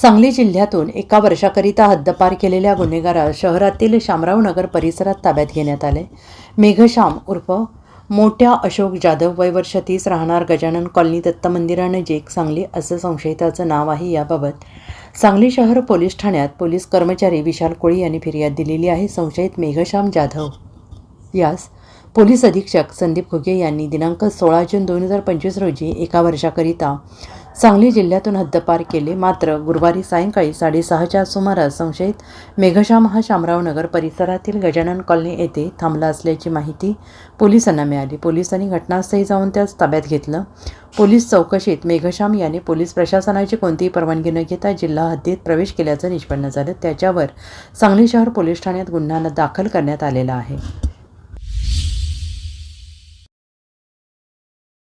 सांगली जिल्ह्यातून एका वर्षाकरिता हद्दपार केलेल्या गुन्हेगारास शहरातील शामराव नगर परिसरात ताब्यात घेण्यात आले. मेघश्याम उर्फ मोठ्या अशोक जाधव वय वर्ष तीस राहणार गजानन कॉलनी दत्त मंदिरानजीक सांगली असं संशयिताचं नाव आहे याबाबत. सांगली शहर पोलीस ठाण्यात पोलीस कर्मचारी विशाल कोळी यांनी फिर्याद दिलेली आहे. संशयित मेघश्याम जाधव यास पोलीस अधीक्षक संदीप घुगे यांनी दिनांक सोळा जून दोन हजार पंचवीस रोजी एका वर्षाकरिता सांगली जिल्ह्यातून हद्दपार केले. मात्र गुरुवारी सायंकाळी साडेसहाच्या सुमारास संशयित मेघश्याम हा शामराव नगर परिसरातील गजानन कॉलनी येथे थांबला असल्याची माहिती पोलिसांना मिळाली. पोलिसांनी घटनास्थळी जाऊन त्यास ताब्यात घेतलं. पोलीस चौकशीत मेघश्याम याने पोलीस प्रशासनाची कोणतीही परवानगी न घेता जिल्हा हद्दीत प्रवेश केल्याचं निष्पन्न झालं. त्याच्यावर सांगली शहर पोलीस ठाण्यात गुन्हा दाखल करण्यात आलेला आहे.